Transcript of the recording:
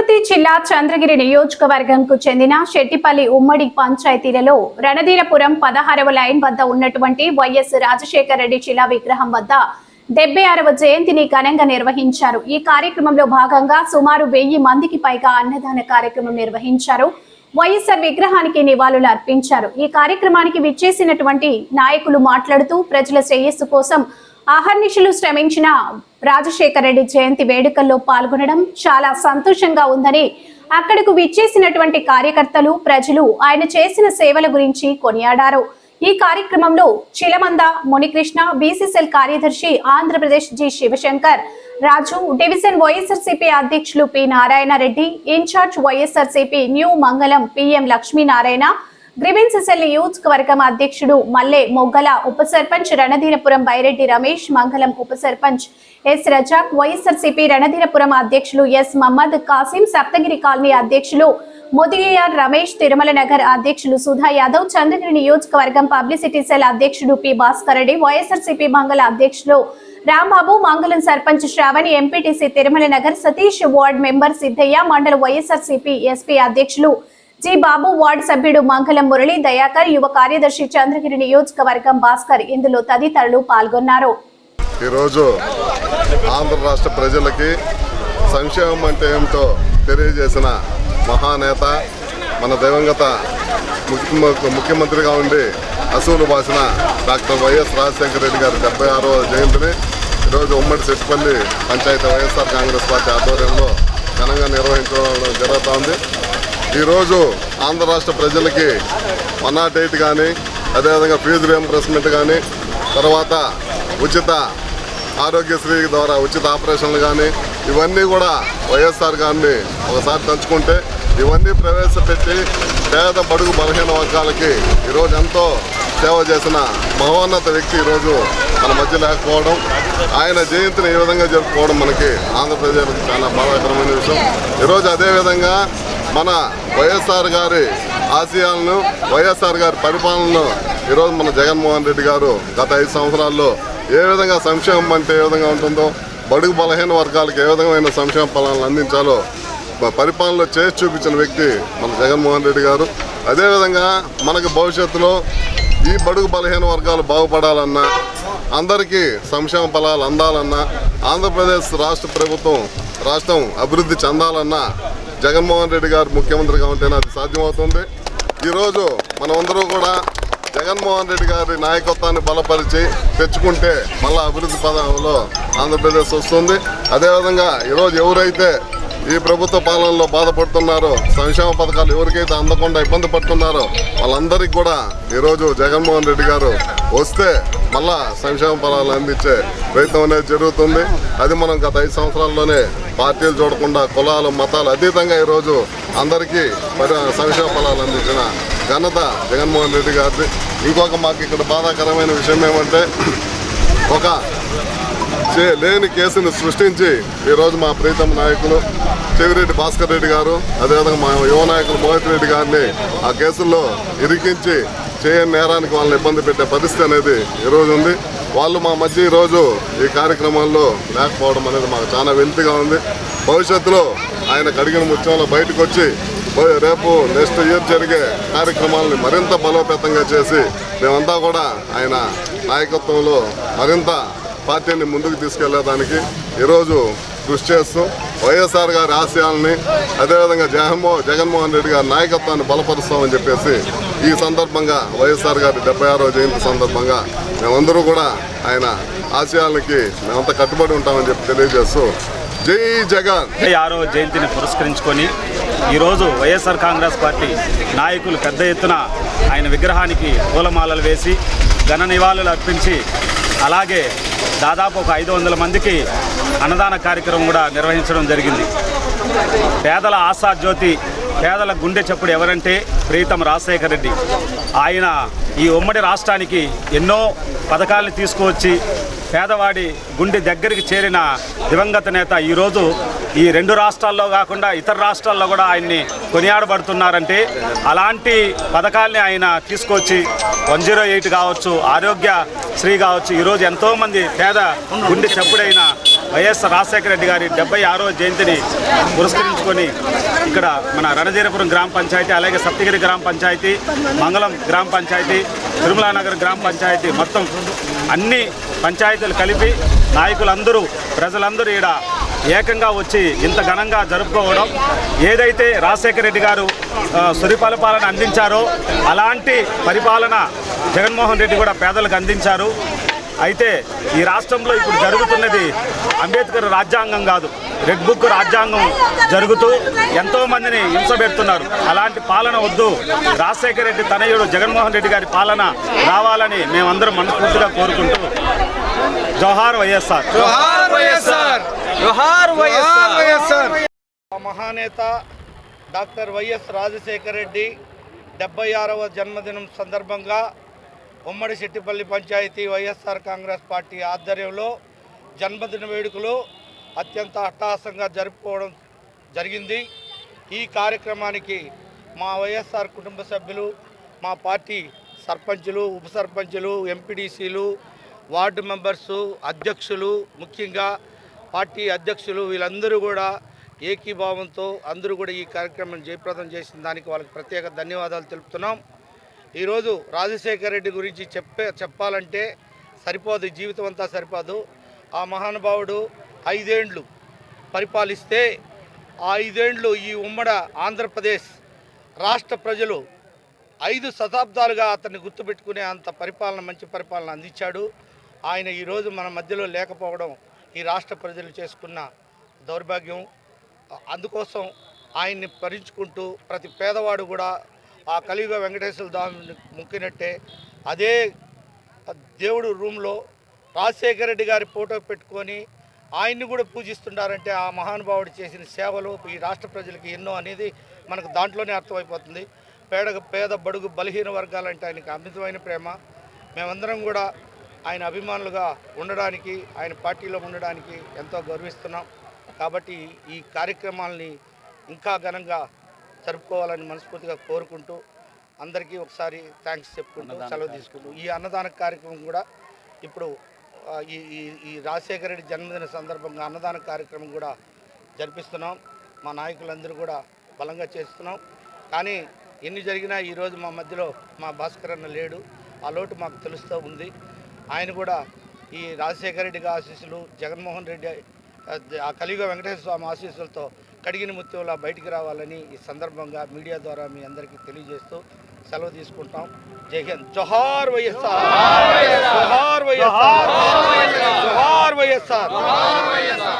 తిరుపతి జిల్లా చంద్రగిరి నియోజకవర్గంకు చెందిన శెట్టిపల్లి ఉమ్మడి పంచాయతీలలో రణధీరపురం పదహారవ లైన్ వద్ద ఉన్నటువంటి వైఎస్ రాజశేఖర రెడ్డి శిలా విగ్రహం వద్ద డెబ్బై ఆరవ జయంతిని ఘనంగా నిర్వహించారు. ఈ కార్యక్రమంలో భాగంగా సుమారు వెయ్యి మందికి పైగా అన్నదాన కార్యక్రమం నిర్వహించారు. వైఎస్ఆర్ విగ్రహానికి నివాళులు అర్పించారు. ఈ కార్యక్రమానికి విచ్చేసినటువంటి నాయకులు మాట్లాడుతూ ప్రజల శ్రేయస్సు కోసం అహర్నిశలు శ్రమించిన రాజశేఖర రెడ్డి జయంతి వేడుకల్లో పాల్గొనడం చాలా సంతోషంగా ఉందని అక్కడకు విచ్చేసినటువంటి కార్యకర్తలు ప్రజలు ఆయన చేసిన సేవల గురించి కొనియాడారు. ఈ కార్యక్రమంలో చిలమంద మునికృష్ణ బీసీసీఎల్ కార్యదర్శి Andhra Pradesh G Shivashankar Raju division YSRCP అధ్యక్షులు P Narayana Reddy in charge YSRCP new Mangalam PM Lakshminarayana grievance cell నియోజకవర్గం అధ్యక్షుడు మల్లె మొగ్గల ఉప సర్పంచ్ రణధీరపురం బైరెడ్డి రమేష్ మంగళం ఉప సర్పంచ్ ఎస్ రజాక్ వైఎస్ఆర్సీపీ రణధీరపురం అధ్యక్షులు ఎస్ మహమ్మద్ కాసిం సప్తగిరి కాలనీ అధ్యక్షులు మొదిలియార్ రమేష్ తిరుమల నగర్ అధ్యక్షులు సుధా యాదవ్ చంద్రగిరి నియోజకవర్గం పబ్లిసిటీ సెల్ అధ్యక్షుడు పి భాస్కర్ రెడ్డి వైఎస్ఆర్సీపీ మంగళ అధ్యక్షులు Rambabu Mangalam sarpanch Shravani MPTC Tirumala Nagar Satish ward member Siddaiah మండల వైఎస్ఆర్సీపీ ఎస్పీ అధ్యక్షులు జి బాబు వార్డు సభ్యుడు మంగళం మురళి దయాకర్ యువ కార్యదర్శి చంద్రగిరి నియోజకవర్గం భాస్కర్ ఇందులో తదితరులు పాల్గొన్నారు. ఈరోజు ఆంధ్ర రాష్ట్ర ప్రజలకి సంక్షేమం అంటే ఏమిటో తెలియజేసిన మహానేత మన దివంగత ముఖ్య- ముఖ్యమంత్రిగా ఉండి అసూలు బాసిన డాక్టర్ వైఎస్ రాజశేఖర రెడ్డి గారి డెబ్బై ఆరో జయంతిని ఈరోజు ఉమ్మడి Sasipalli panchayat YSR Congress party ఆధ్వర్యంలో ఘనంగా నిర్వహించడం జరుగుతోంది. ఈరోజు ఆంధ్ర రాష్ట్ర ప్రజలకి వన్ నాట్ ఎయిట్ కానీ అదేవిధంగా ఫీజు రియంబర్స్మెంట్ కానీ తర్వాత ఉచిత ఆరోగ్యశ్రీ ద్వారా ఉచిత ఆపరేషన్లు కానీ ఇవన్నీ కూడా వైఎస్ఆర్ గారిని ఒకసారి తలుచుకుంటే ఇవన్నీ ప్రవేశపెట్టి పేద బడుగు బలహీన వర్గాలకి ఈరోజు ఎంతో సేవ చేసిన మహోన్నత వ్యక్తి ఈరోజు మన మధ్య లేకపోవడం ఆయన జయంతిని ఈ విధంగా జరుపుకోవడం మనకి ఆంధ్రప్రదేశ్కి చాలా బాధాకరమైన విషయం. ఈరోజు అదేవిధంగా మన వైఎస్ఆర్ గారి ఆశయాలను వైఎస్ఆర్ గారి పరిపాలనను ఈరోజు మన జగన్మోహన్ రెడ్డి గారు గత ఐదు సంవత్సరాల్లో ఏ విధంగా సంక్షేమం అంటే ఏ విధంగా ఉంటుందో బడుగు బలహీన వర్గాలకు ఏ విధమైన సంక్షేమ ఫలాలను అందించాలో పరిపాలనలో చేసి చూపించిన వ్యక్తి మన జగన్మోహన్ రెడ్డి గారు. అదేవిధంగా మనకు భవిష్యత్తులో ఈ బడుగు బలహీన వర్గాలు బాగుపడాలన్నా అందరికీ సంక్షేమ ఫలాలు అందాలన్నా ఆంధ్రప్రదేశ్ రాష్ట్ర ప్రభుత్వం రాష్ట్రం అభివృద్ధి చెందాలన్నా జగన్మోహన్ రెడ్డి గారు ముఖ్యమంత్రిగా ఉంటేనే అది సాధ్యమవుతుంది. ఈరోజు మనమందరూ కూడా జగన్మోహన్ రెడ్డి గారి నాయకత్వాన్ని బలపరిచి తెచ్చుకుంటే మళ్ళీ అభివృద్ధి పదంలో ఆంధ్రప్రదేశ్ వస్తుంది. అదేవిధంగా ఈరోజు ఎవరైతే ఈ ప్రభుత్వ పాలనలో బాధపడుతున్నారో సంక్షేమ పథకాలు ఎవరికైతే అందకుండా ఇబ్బంది పడుతున్నారో వాళ్ళందరికీ కూడా ఈరోజు జగన్మోహన్ రెడ్డి గారు వస్తే మళ్ళా సంక్షేమ ఫలాలు అందించే ప్రయత్నం అనేది జరుగుతుంది. అది మనం గత ఐదు సంవత్సరాల్లోనే పార్టీలు చూడకుండా కులాలు మతాలు అతీతంగా ఈరోజు అందరికీ పరి సంక్షేమ ఫలాలు అందించిన ఘనత జగన్మోహన్ రెడ్డి గారిది. ఇంకొక మాకు ఇక్కడ బాధాకరమైన విషయం ఏమంటే ఒక చే- లేని కేసును సృష్టించి ఈరోజు మా ప్రీతమ నాయకులు చెవిరెడ్డి భాస్కర్ రెడ్డి గారు అదేవిధంగా మా యువ నాయకులు మోహిత్ రెడ్డి గారిని ఆ కేసుల్లో ఇరికించి చేయని నేరానికి వాళ్ళని ఇబ్బంది పెట్టే పరిస్థితి అనేది ఈరోజు ఉంది. వాళ్ళు మా మధ్య ఈరోజు ఈ కార్యక్రమాల్లో లేకపోవడం అనేది మాకు చాలా వెలితిగా ఉంది. భవిష్యత్తులో ఆయన కడిగిన ముత్యంలో బయటకు వచ్చి పోయి రేపు నెక్స్ట్ ఇయర్ జరిగే కార్యక్రమాలని మరింత బలోపేతంగా చేసి మేమంతా కూడా ఆయన నాయకత్వంలో మరింత పార్టీని ముందుకు తీసుకెళ్ళేదానికి ఈరోజు కృషి చేస్తూ వైఎస్ఆర్ గారి ఆశయాల్ని అదేవిధంగా జగన్మో జగన్మోహన్ రెడ్డి గారి నాయకత్వాన్ని బలపరుస్తామని చెప్పేసి ఈ సందర్భంగా వైఎస్ఆర్ గారి డెబ్బై ఆరో జయంతి సందర్భంగా మేమందరూ కూడా ఆయన ఆశయాలకి మేమంతా కట్టుబడి ఉంటామని చెప్పి తెలియజేస్తూ జై జగన్. డెబ్బై ఆరో జయంతిని పురస్కరించుకొని ఈరోజు వైఎస్ఆర్ కాంగ్రెస్ పార్టీ నాయకులు పెద్ద ఎత్తున ఆయన విగ్రహానికి పూలమాలలు వేసి ఘన నివాళులు అర్పించి అలాగే దాదాపు ఒక ఐదు వందల మందికి అన్నదాన కార్యక్రమం కూడా నిర్వహించడం జరిగింది. పేదల ఆశా జ్యోతి పేదల గుండె చప్పుడు ఎవరంటే ప్రీతం రాజశేఖర రెడ్డి ఆయన ఈ ఉమ్మడి రాష్ట్రానికి ఎన్నో పథకాలను తీసుకువచ్చి పేదవాడి గుండె దగ్గరికి చేరిన దివంగత నేత ఈరోజు ఈ రెండు రాష్ట్రాల్లో కాకుండా ఇతర రాష్ట్రాల్లో కూడా ఆయన్ని కొనియాడబడుతున్నారంటే అలాంటి పథకాల్ని ఆయన తీసుకొచ్చి వన్ జీరో ఎయిట్ కావచ్చు ఆరోగ్య శ్రీ కావచ్చు ఈరోజు ఎంతోమంది పేద గుండె చప్పుడైన వైఎస్ రాజశేఖర రెడ్డి గారి డెబ్బై ఆరో జయంతిని పురస్కరించుకొని ఇక్కడ మన రణజీరపురం గ్రామ పంచాయతీ అలాగే సప్తగిరి గ్రామ పంచాయతీ మంగళం గ్రామ పంచాయతీ తిరుమలానగర్ గ్రామ పంచాయతీ మొత్తం అన్ని పంచాయతీలు కలిపి నాయకులందరూ ప్రజలందరూ ఈడ ఏకంగా వచ్చి ఇంత ఘనంగా జరుపుకోవడం ఏదైతే రాజశేఖర రెడ్డి గారు సురిపరిపాలన అందించారో అలాంటి పరిపాలన జగన్మోహన్ రెడ్డి కూడా పేదలకు అందించారు. అయితే ఈ రాష్ట్రంలో ఇప్పుడు జరుగుతున్నది అంబేద్కర్ రాజ్యాంగం కాదు. రెడ్ బుక్ రాజ్యాంగం జరుగుతూ ఎంతో మందిని హింసపెడుతున్నారు అలాంటి పాలన వద్దు. రాజశేఖర రెడ్డి తనయుడు జగన్మోహన్ రెడ్డి గారి పాలన రావాలని మేమందరం మనస్ఫూర్తిగా కోరుకుంటూ జోహార్ వైఎస్ఆర్. జోహార్ వైఎస్ఆర్. జోహార్ వైఎస్ఆర్. మహానేత డాక్టర్ వైఎస్ రాజశేఖర రెడ్డి డెబ్బై ఆరవ జన్మదినం సందర్భంగా ఉమ్మడి Settipalli panchayat YSR Congress party ఆధ్వర్యంలో జన్మదిన వేడుకలు అత్యంత అట్టహాసంగా జరుపుకోవడం జరిగింది. ఈ కార్యక్రమానికి మా వైఎస్ఆర్ కుటుంబ సభ్యులు మా పార్టీ సర్పంచులు ఉప సర్పంచులు ఎంపీడీసీలు వార్డు మెంబర్సు అధ్యక్షులు ముఖ్యంగా పార్టీ అధ్యక్షులు వీళ్ళందరూ కూడా ఏకీభావంతో అందరూ కూడా ఈ కార్యక్రమం జయప్రదం చేసిన దానికి వాళ్ళకి ప్రత్యేక ధన్యవాదాలు తెలుపుతున్నాం. ఈరోజు రాజశేఖర రెడ్డి గురించి చెప్పే చెప్పాలంటే సరిపోదు జీవితం అంతా సరిపోదు. ఆ మహానుభావుడు ఐదేండ్లు పరిపాలిస్తే ఆ ఐదేండ్లు ఈ ఉమ్మడ ఆంధ్రప్రదేశ్ రాష్ట్ర ప్రజలు ఐదు శతాబ్దాలుగా అతన్ని గుర్తుపెట్టుకునే అంత పరిపాలన మంచి పరిపాలన అందించాడు. ఆయన ఈరోజు మన మధ్యలో లేకపోవడం ఈ రాష్ట్ర ప్రజలు చేసుకున్న దౌర్భాగ్యం. అందుకోసం ఆయన్ని భరించుకుంటూ ప్రతి పేదవాడు కూడా ఆ కలియుగ వెంకటేశ్వర స్వామిని మొక్కినట్టే. అదే దేవుడు రూమ్లో రాజశేఖర రెడ్డి గారి ఫోటో పెట్టుకొని ఆయన్ని కూడా పూజిస్తున్నారంటే ఆ మహానుభావుడు చేసిన సేవలు ఈ రాష్ట్ర ప్రజలకి ఎన్నో అనేది మనకు దాంట్లోనే అర్థమైపోతుంది. పేద పేద బడుగు బలహీన వర్గాలంటే ఆయనకి అమితమైన ప్రేమ. మేమందరం కూడా ఆయన అభిమానులుగా ఉండడానికి ఆయన పార్టీలో ఉండడానికి ఎంతో గౌరవిస్తున్నాం. కాబట్టి ఈ కార్యక్రమాలని ఇంకా ఘనంగా జరుపుకోవాలని మనస్ఫూర్తిగా కోరుకుంటూ అందరికీ ఒకసారి థ్యాంక్స్ చెప్పుకుంటూ సెలవు తీసుకుంటూ ఈ అన్నదాన కార్యక్రమం కూడా ఇప్పుడు ఈ ఈ ఈ రాజశేఖర రెడ్డి జన్మదిన సందర్భంగా అన్నదాన కార్యక్రమం కూడా జరిపిస్తున్నాం. మా నాయకులందరూ కూడా బలంగా చేస్తున్నాం. కానీ ఎన్ని జరిగినా ఈరోజు మా మధ్యలో మా భాస్కర్ అన్న లేడు. ఆ లోటు మాకు తెలుస్తూ ఉంది. ఆయన కూడా ఈ రాజశేఖర రెడ్డి గారి ఆశీస్సులు జగన్మోహన్ రెడ్డి ఆ, ఆ కలియుగ వెంకటేశ్వర స్వామి ఆశీస్సులతో కడిగిన ముత్యంలా బయటికి రావాలని ఈ సందర్భంగా మీడియా ద్వారా మీ అందరికీ తెలియజేస్తూ సెలవు తీసుకుంటాం. జై హింద్. జోహార్ వైఎస్ఆర్. జోహార్ వైఎస్ఆర్. జోహార్ వైఎస్ఆర్.